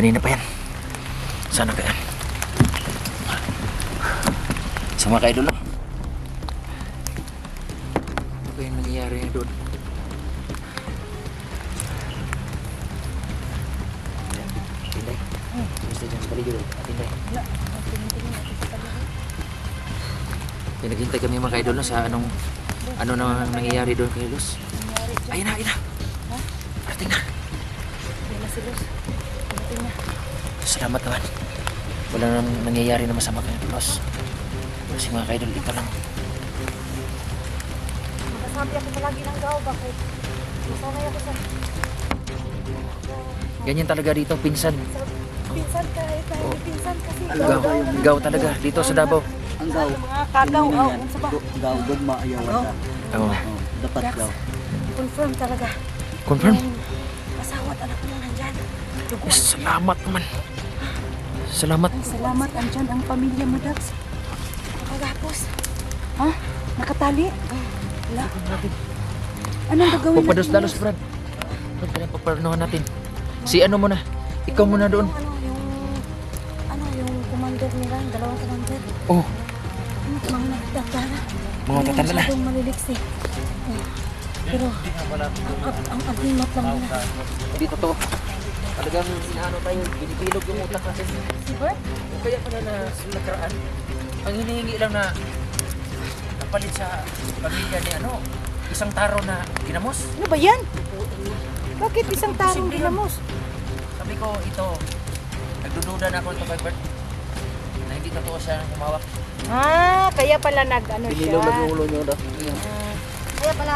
Kanina pa yan. Sana kaya. Sa mga kaidol no? Ano ba yung nangyayari doon? Tinday. Gusto dyan sa paligid doon. Tinday. Pinaghintay kami mga kaidol no, sa anong ano na nangyayari doon kay Luz. Ayun na, ayun na. Parating na. Yan na si Luz. Na. Salamat naman. Wala nang nangyayari na masama kay Luz. Kasi mga kaidol, ito lang. Nakasabi ako palagi ng gaw. Bakit? Masanay ako sa... Ganyan talaga dito, pinsan. sa pinsan ka. Eh, tayo ni pinsan kasi. Gaw, gaw talaga dito sa Davao. Ang gaw. Mga kagaw. Oh, unsa ba? Gaw, gugma, ayawan ka. Oo. Oh, dapat Dax. gaw. Confirm talaga. Confirm? Asawa at anak mo Salamat naman. Salamat. Ay, salamat. Andyan ang pamilya mo, Dax. Nakagapos. Ha? Nakatali? Wala. Anong gagawin natin? Pagpados-dalos, Brad. Brad, kaya paparanohan natin. Si ano muna? Ikaw muna doon. Yung Ano, yung... Ano, yung commander nila, yung dalawang commander. Oh, Ano, mga nagtatara. Mga tatanda na. Masyadong maliliksi. Eh, Pero, ang, ang, ang agimat lang nila. hindi totoo. Talagang inaano tayo, binipilog yung utak natin. Bert? Kaya pala na sa nakaraan, ang hinihingi lang na kapalit sa pamilya ni ano, isang taro na ginamos. Ano ba yan? Bakit isang tarong ginamos? Sabi ko, ito, nagdududa na ako ito kay Bert na hindi totoo siya humawak. Ah, kaya pala nag ano Pinilo na yung ulo nyo daw. Ah, kaya pala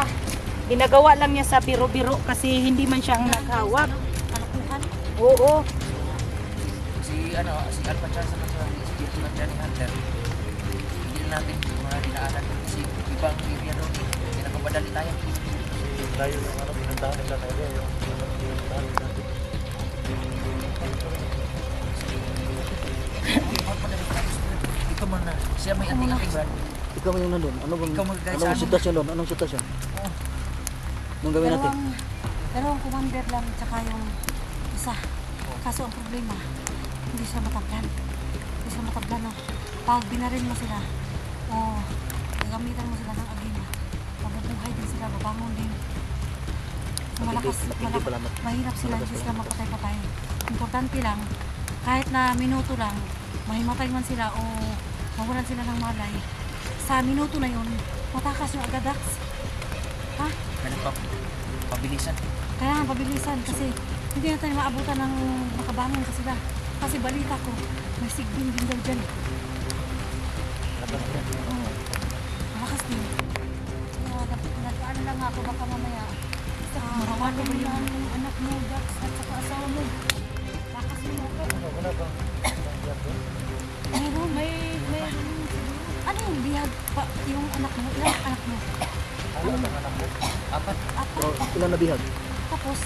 ginagawa lang niya sa biro-biro kasi hindi man siya ang naghawak. Oo. Si ano, si na sa si Dito ng Johnny Hunter. Hindi na natin mga dinaanan kasi ibang area doon. Hindi nakapadali tayo. Layo ng ano, pinuntahan nila tayo. Yung ano, pinuntahan nila. Tayo. Ikaw muna. Siya may anting-anting brad. Ikaw yung nandun. Ano bang, Ikaw anong ano? sitwasyon doon? Anong sitwasyon? Oh. Anong gawin natin? Dalawang, dalawang commander lang tsaka yung isa. Kaso ang problema, hindi siya matablan. Hindi siya matablan. No? Pag binarin mo sila, o gagamitan mo sila ng agima, mabubuhay din sila, babangon din. Malakas, malakas, mahirap sila, hindi sila mapatay-patay. Importante lang, kahit na minuto lang, mahimatay man sila o mawalan sila ng malay, sa minuto na yun, matakas yung agadax. Ha? May nagpapabilisan. Kaya pabilisan kasi hindi na tayo maabutan ng makabangon kasi sila. Kasi balita ko, may sigbin din daw dyan. Oo. Malakas din. Dapat nagpaano lang ako baka mamaya. Basta marawan mo yung anak mo, Dax, at saka asawa mo. Lakas mo ako. Wala bang Mayroon, may, may, ano yung bihag pa, yung anak mo, ilang anak mo? Apat. Apat. Oh, ilan na bihag? Tapos,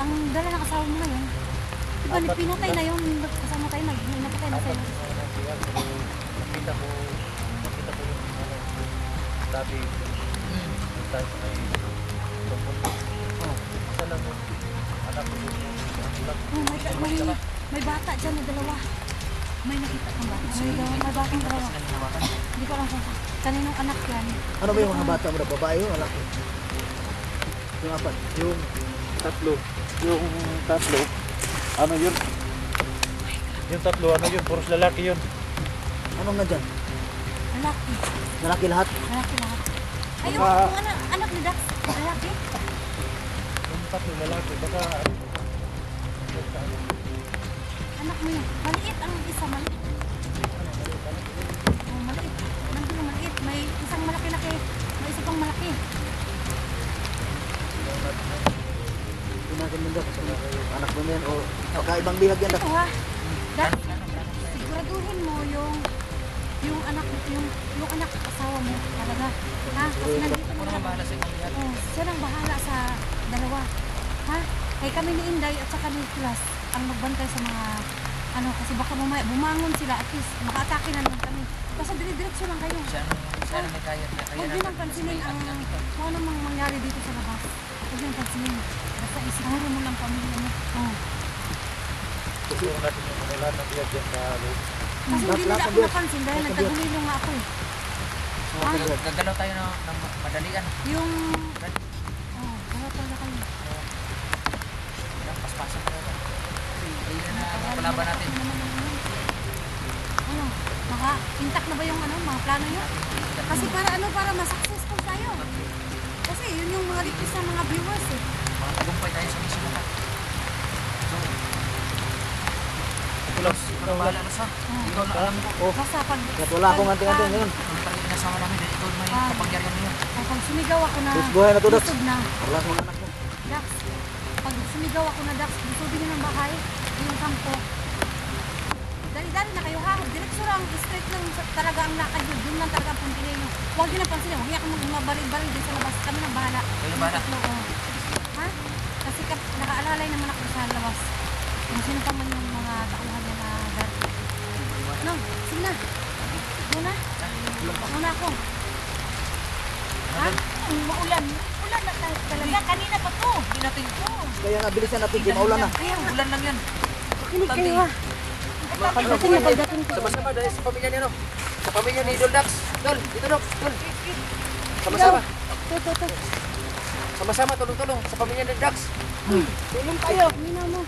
ang dala ng asawa mo ngayon, di ba pinatay na yung kasama tayo, nag napatay na sa'yo. Nakita ko, nakita ko yung ano, sabi, yung tayo may tungkol. Oh, yung anak ko yung anak Oh, may, may, may bata dyan na dalawa. May nakita kang bata. May, dalawa, may batang dalawa. Hindi ko alam kung kaninong anak yan. Ano ba yung mga bata mo na babae o lalaki? Yung apat? Yung tatlo. Yung tatlo. Ano yun? Yung tatlo, ano yun? Puros lalaki yun. Anong nga dyan? Lalaki. Lalaki lahat? Lalaki lahat. Ay, yung, Baka- yung anak, anak ni Dax. Lalaki. Yung tatlo lalaki. Baka Anak mo yun. Maliit ang isa, maliit. Kakaibang bihag yan. Ito ha. Dax, siguraduhin mo yung yung anak yung yung anak asawa mo talaga ha kasi nandito na bahala sa ibang lihat. oh, siya lang bahala sa dalawa ha kay kami ni Inday at saka ni Class ang magbantay sa mga ano kasi baka mamaya bumangon sila at least makaatake na naman kami basta dire-diretso lang kayo Siya ang may kaya. Kaya huwag din ang pansinin ang kung ano mang mangyari dito sa labas Huwag yung pansinin. Basta isiguro mo lang pamilya mo. Oo. Siguro natin yung mga lahat ng biyag dyan sa loob. Kasi hindi nila ako napansin dahil nagkagulilo nga ako eh. So, gag- gagalaw tayo ng, ng madalian. Yung... Oh, wala talaga kayo. Yan, paspasan tayo. Kasi ayun na ang kalaban natin. Ano, maka intact na ba yung ano, mga plano nyo? Kasi para ano, para ma-successful tayo. Kasi yun yung mga request ng mga viewers eh. Mga tagumpay tayo sa mission na So, Kulas. ikaw na na sa. Ikaw na alam ko. Oh, Basta pag... kahit wala akong anting-anting ngayon. Ang talagang inasama namin dahil ikaw may Ah. kapangyarihan niyo. Pag, sumigaw ako na... Tapos buhay na to, Dax. Busog na. Wala akong anak mo. Dax, pag sumigaw ako na Dax, busugin niyo ng bahay, yung kampo. Dali-dali na kayo ha, diretso lang, straight lang talaga ang lakad yun, doon lang talaga ang puntilay nyo. Huwag niyo napansin niyo, huwag niyo akong mabaril-baril din sa labas, kami nang bahala. Kayo na Yung bahala. oh. Ha? Kasi kap, nakaalalay naman ako sa labas. Kung sino pa man yung mga tauhan na. No, sige na. Muna. Muna ako. Ha? Maulan. Ulan na tayo talaga. Kanina pa to. Hindi natin ito. Kaya nga, bilisan natin. Di maulan na. Kaya ulan lang yan. Kinig kayo ha. Pagdating na pagdating ko. Sama-sama dahil sa pamilya niyo, no? Sa pamilya ni Idol Dax. Dol, dito Dol. Dol. Sama-sama. To, to, to. Sama-sama, tulong-tulong sa pamilya ni Dax. Tulong tayo. Mina mo.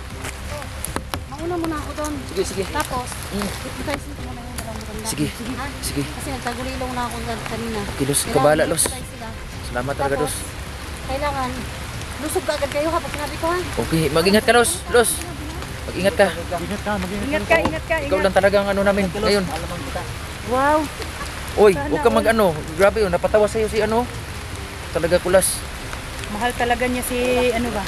Mauna muna ako doon. Sige, sige. Tapos, Mm. hypnotize mo muna yung dalawang maganda. Sige. Ha? Sige. Kasi nagtagulilong na ako kanina. Okay, Los. Kabala, Los. Salamat talaga, Los. Kailangan, lusog ka agad kayo ha pag sinabi ko ha. Okay, mag-ingat ka, Los. Los. Mag-ingat ka. Ingat ka, mag-ingat Ingat ka, ingat ka, Ikaw lang talaga ang ano namin ngayon. Wow. Uy, huwag ka mag-ano. Grabe, oh, napatawa sa'yo si ano. Talaga kulas. Mahal talaga niya si ano ba?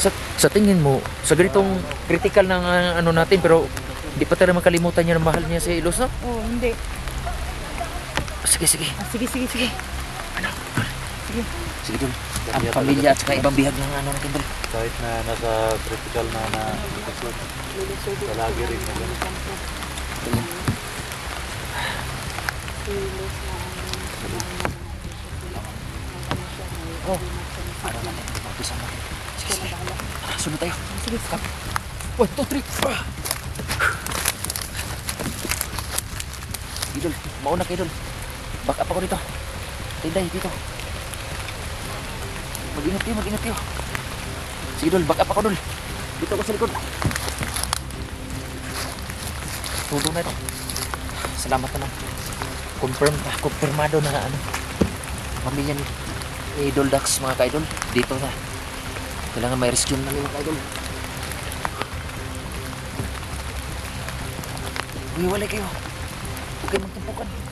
Sa, sa tingin mo, sa ganitong critical ng ah, ano natin, pero hindi pa tayo makalimutan niya na mahal niya si Los, no? Oh, hindi. Sige, sige. Ah, sige, sige, sige. Sige, Dol. Ang pamilya at saka ibang bihag ng ano natin, Dol. Kahit na nasa critical na na. Palagi rin na ganun. Oh, para natin. Umpisa natin. Sige, sige. Ah, sunod tayo. Sige, kap. One, two, three. Ah. Sige, Dol. Mauna kayo, Dol. Back up ako dito. Tinday, dito. Mag-ingat kayo, mag-ingat kayo. Sige, Dol. Back up ako, Dol. Dito ako sa likod. Tulong na ito. Salamat naman. Confirm, ah, confirmado na ano. Pamilya ni, ni Idol Dax, mga ka-idol. Dito na. Kailangan may rescue na mga ka-idol. Umiwalay kayo. Huwag kayo magtumpukan.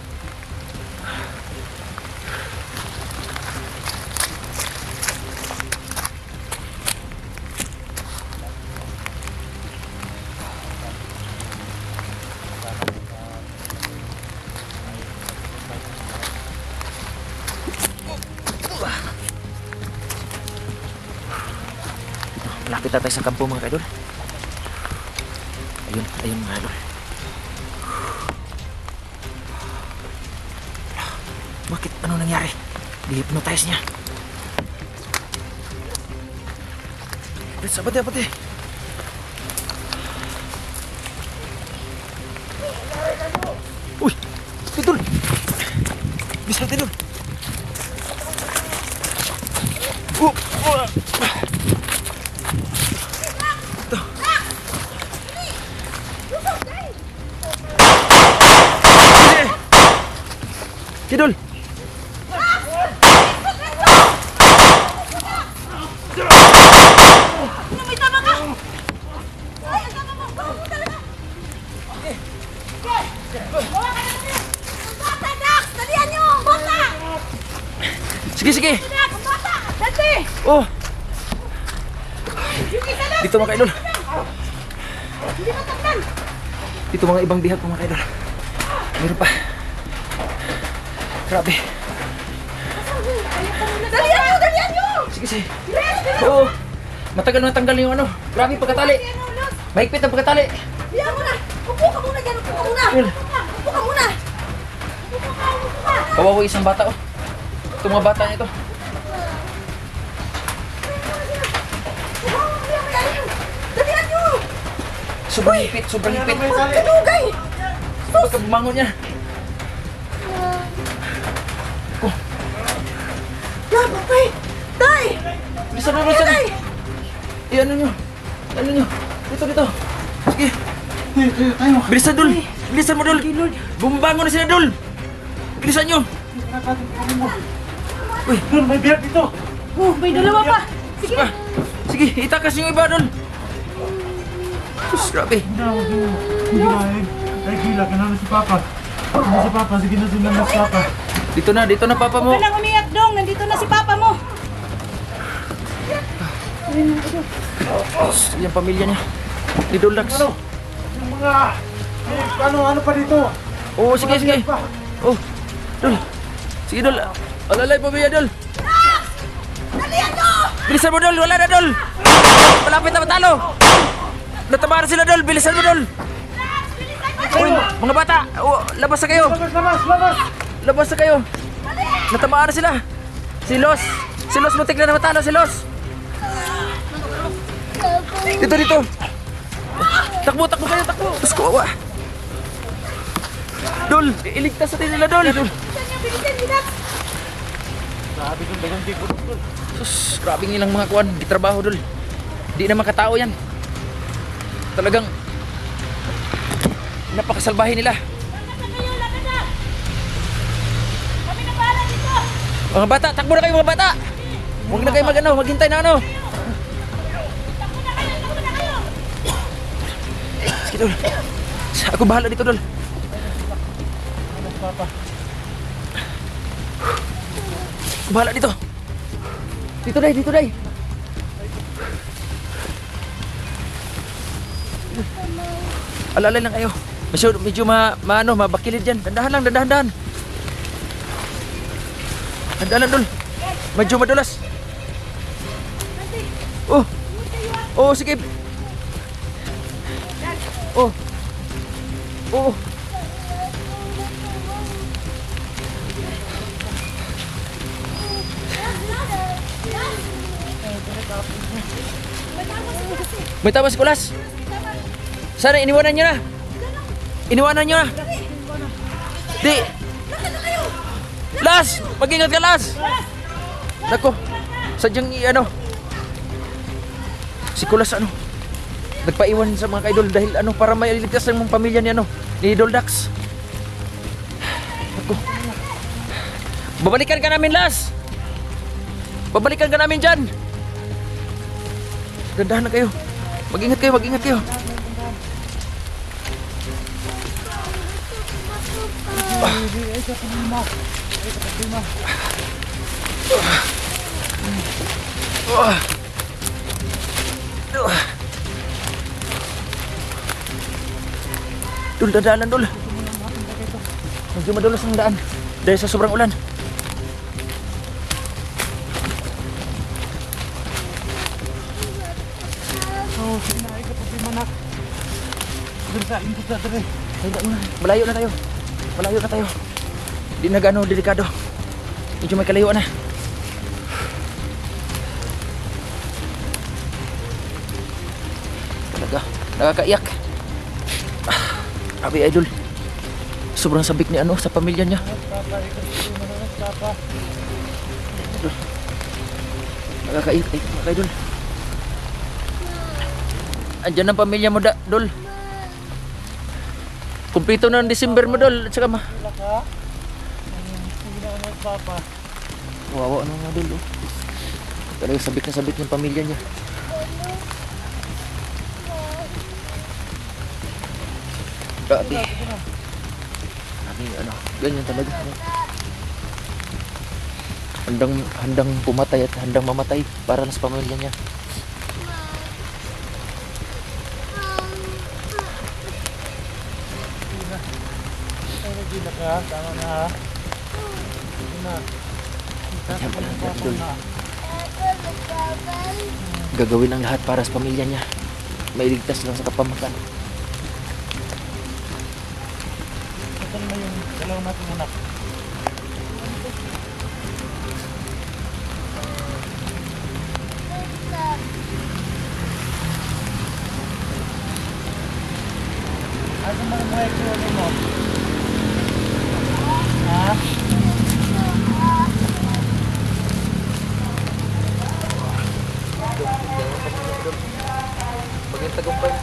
Na tayo sa kampo mga ka-idol. Ayun, ayun mga idol. Bakit? Ano nangyari? Di-hypnotize niya. Sabat ya, pati. Uy! Tidul! Bisa tidul! Uh, uh. Kidul! Bata, Dax! Dalihan niyo! Bata! Sige, sige! Dax! Dati! Oh! Yung isa na! Dito mga kaidol. Dito mga ibang bihag mga kaidol. Meron pa. Grabe. Dalian nyo! Dalian nyo! Sige, sige. Bilis! Bilis! Oo. Matagal na tanggal yung ano. Grabe, pagkatali. Mahigpit ang pagkatali. Biyan mo na! Upo ka muna dyan! Upo ka muna! Upo ka muna! Upo ka! Upo! Kawawa isang bata, oh. Itong mga bata nito. Sobrang hipit, sobrang hipit. Pagkadugay! Sus! Pagkabumangon niya. Ano nyo? Dito, dito. Sige. Tayo! Bilisan, Dol. Bilisan mo, Dol. Bumbangon na sila, Dol. Bilisan nyo. Doon, may biyak dito! Oh, may dalawa pa! Sige! Ah, sige, itakas yung iba, Dol. Sus, grabe. Hindi na, eh. Ay, gila, kanano si Papa. Ano si Papa? Sige na sundan na si Papa. Dito na, dito na, papa mo. Huwag ka nang umiyak dong! Nandito na si Papa yung pamilya niya. Ni Dolax. Ano? Yung mga... Eh, ano, ano pa dito? Oo, sige, sige. Pa. Oh, Dol. Sige, Dol. Alalay, pamilya, Dol. Bilisan mo, Dol. Wala na, Dol. Malapit na matalo. Natamaan na sila, Dol. Bilisan mo, Dol. Uy, mga bata. Oh, labas na kayo. Labas, labas, labas! Labas na kayo. Natamaan na sila. Si Los. Si Los, mutik na na matalo. Si Los. Dito, dito. Takbo, takbo kayo, takbo. Tapos kawawa. Dol, iligtas natin nila, Dol. Sabi ko, dagang tipo dito. Sus, grabe nilang mga kuwan, gitrabaho, Dol. Di na makatao yan. Talagang napakasalbahin nila. Mga bata, takbo na kayo mga bata. Huwag na kayo mag-ano, maghintay na ano. Sige, Dol. Ako bahala dito, Dol. Ako bahala dito. Dito, Day, dito, Day. Alalay lang kayo. Medyo, medyo ma, ma ano, mabakilid yan. Dandahan lang, dandahan, dandahan. Dandahan lang, Dol. Medyo madulas. Oh. Oh, sige. Oh. Oh. May tama si Kulas. Sana iniwanan niyo na. Iniwanan niyo na. Di. Las! Mag-ingat ka, Las! Nako. Sadyang ano. Si Kulas ano. Nagpaiwan sa mga kaidol dahil ano para may iligtas ng mga pamilya ni ano ni Idol Dax. Nako. Babalikan ka namin, Las! Babalikan ka namin dyan! Dandahan na kayo. Mag-ingat kayo, mag-ingat kayo. Ah. Ah. Dul, dadaanan, Dul. Medyo madulas ang daan. Dahil sa sobrang ulan. Oh, sige na, ay kapag manak. Bersain ko sa na. Malayo na tayo. Malayo na tayo. Di na gano'ng delikado. Medyo may kalayuan na. Talaga. Nakakaiyak. Abi idol. Sobrang sabik ni ano sa pamilya niya. Nakakaiyak ay, mga idol. Andyan ang pamilya mo, da, Dol. Kumpleto na ang December mo, Dol. At saka ma... Wawa ano nga dul oh. Talaga sabik na sabik yung pamilya niya. Grabe. Grabe ano, ganyan talaga. Handang handang pumatay at handang mamatay para sa pamilya niya. Ay, nagila ka. Tama na, ha? Na. Na. Gagawin ang lahat para sa pamilya niya. Mailigtas lang sa kapamakan. Dalawang natin anak? naman ang mga ikunin mo. Ha? Pag yung tagumpay.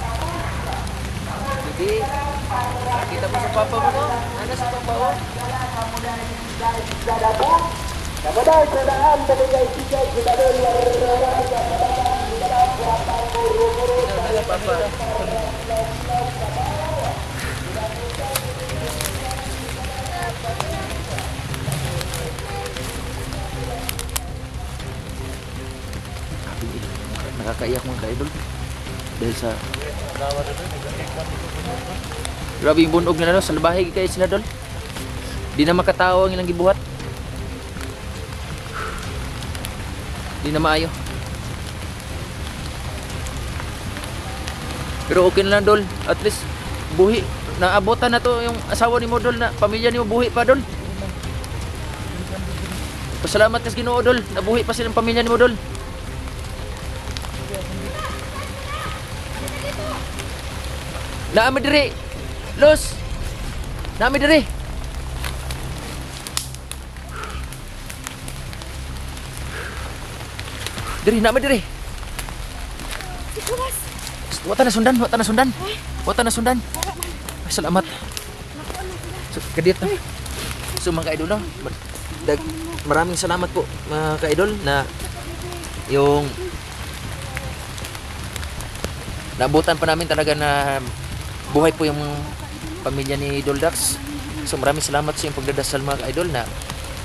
Hindi. Kita mo sa papa mo, no? Ano sa papa, oh? Ano sa papa? Nakakaiyak mga ka-idol. Dahil sa. Grabe yung bunog nila no, salbahe kayo sila dol. Di na makatao ang ilang gibuhat. Di na maayo. Pero okay na lang dol, at least buhi. Naabotan na to yung asawa ni mo dol na pamilya ni mo buhi pa dol. Pasalamat kas Ginoo dol, nabuhi pa silang pamilya ni mo dol. Diri. Los. Naami diri. Diri, naami diri. Sikulas! Wata na sundan, wata na sundan. Wata na sundan. Ay, salamat. So, kadit na. So mga ka-idol, no? Dag, maraming salamat po mga ka-idol na yung naabutan pa namin talaga na buhay po yung pamilya ni Idol Dax. So maraming salamat sa iyong pagdadasal mga ka-idol na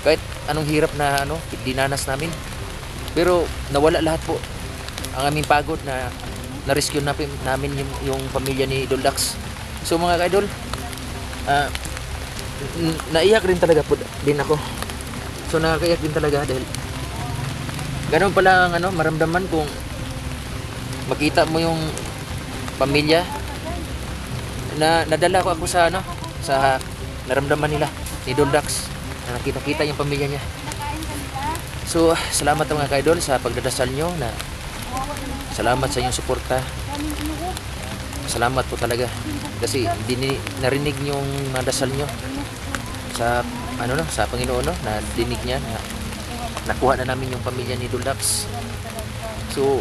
kahit anong hirap na ano, dinanas namin. Pero nawala lahat po ang aming pagod na na-rescue namin, namin yung, yung pamilya ni Idol Dax. So mga ka-idol, n- naiyak rin talaga po din ako. So nakakaiyak din talaga dahil ganun pala ang ano, maramdaman kung makita mo yung pamilya na nadala ko ako sa ano sa naramdaman nila ni Idol Dax na nakita-kita yung pamilya niya. So, salamat mga ka-idol sa pagdadasal nyo na salamat sa inyong suporta. Salamat po talaga kasi dini, narinig yung mga dasal nyo sa ano no sa Panginoon no na dinig niya na nakuha na namin yung pamilya ni Dulax. So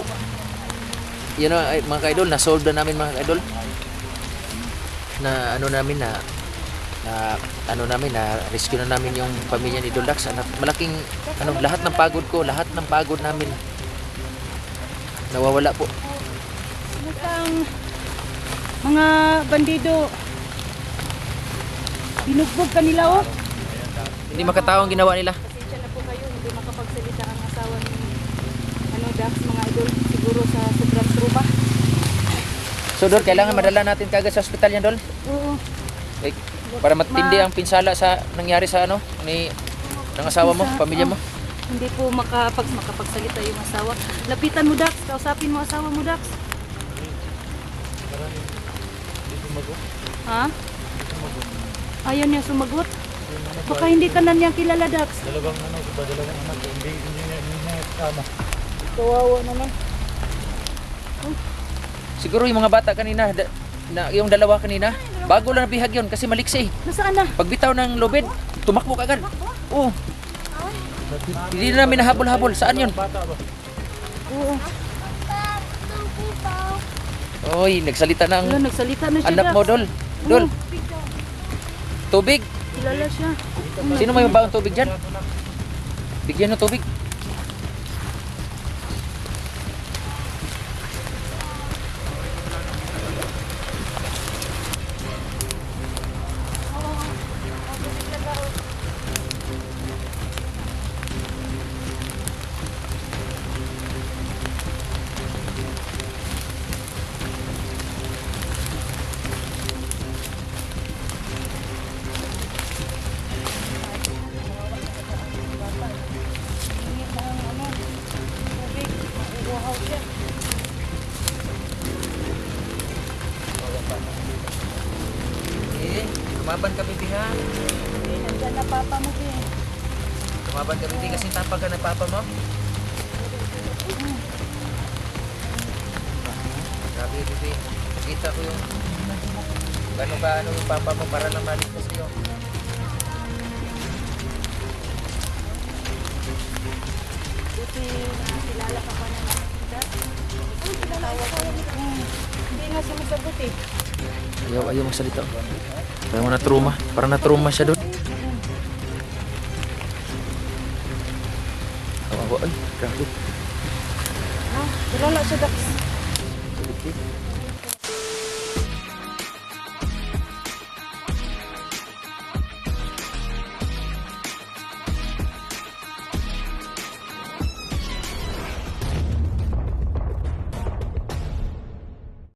yun know, ay, mga ka-idol, na-solve na namin mga ka-idol na ano namin na na ano namin na rescue na namin yung pamilya ni Dulax. Anak, malaking ano lahat ng pagod ko, lahat ng pagod namin nawawala po. Mukhang mga bandido binugbog kanila oh. Hindi makatao ang ginawa nila. Pasensya na po kayo, hindi makapagsalita ang asawa ni ano Dax mga idol siguro sa sobrang trauma. So Dol, kailangan madala natin kagad sa ospital yan Dol. Oo. Like, para matindi ang pinsala sa nangyari sa ano ni ng asawa mo, pamilya mo. oh, hindi po makapag makapagsalita yung asawa. Lapitan mo Dax, kausapin mo asawa mo Dax. Ha? Ayaw niya sumagot. Baka hindi ka na niya kilala Dax. Dalawang ano, diba, dalawang anak. Hindi, hindi, niya- niya tama. Kawawa naman. Siguro yung mga bata kanina na yung dalawa kanina, bago lang nabihag yun kasi maliksi. Nasaan na? Pagbitaw ng lubid, tumakbo kagad. Oo. Hindi na namin nahabol-habol. Saan yun? Oo. Oy, nagsalita na ang Wala, nagsalita na siya anak mo, Dol. Dol, tubig. Kilala siya. Sino may mabaong tubig dyan? Bigyan ng tubig. Para lang maligtas sa'yo. Buti nakilala ka pa ng dad. Ano kilala ko? Hmm. Hindi nga sumasagot eh. Ayaw, ayaw magsalita. Parang mo na trauma. Parang na trauma siya doon.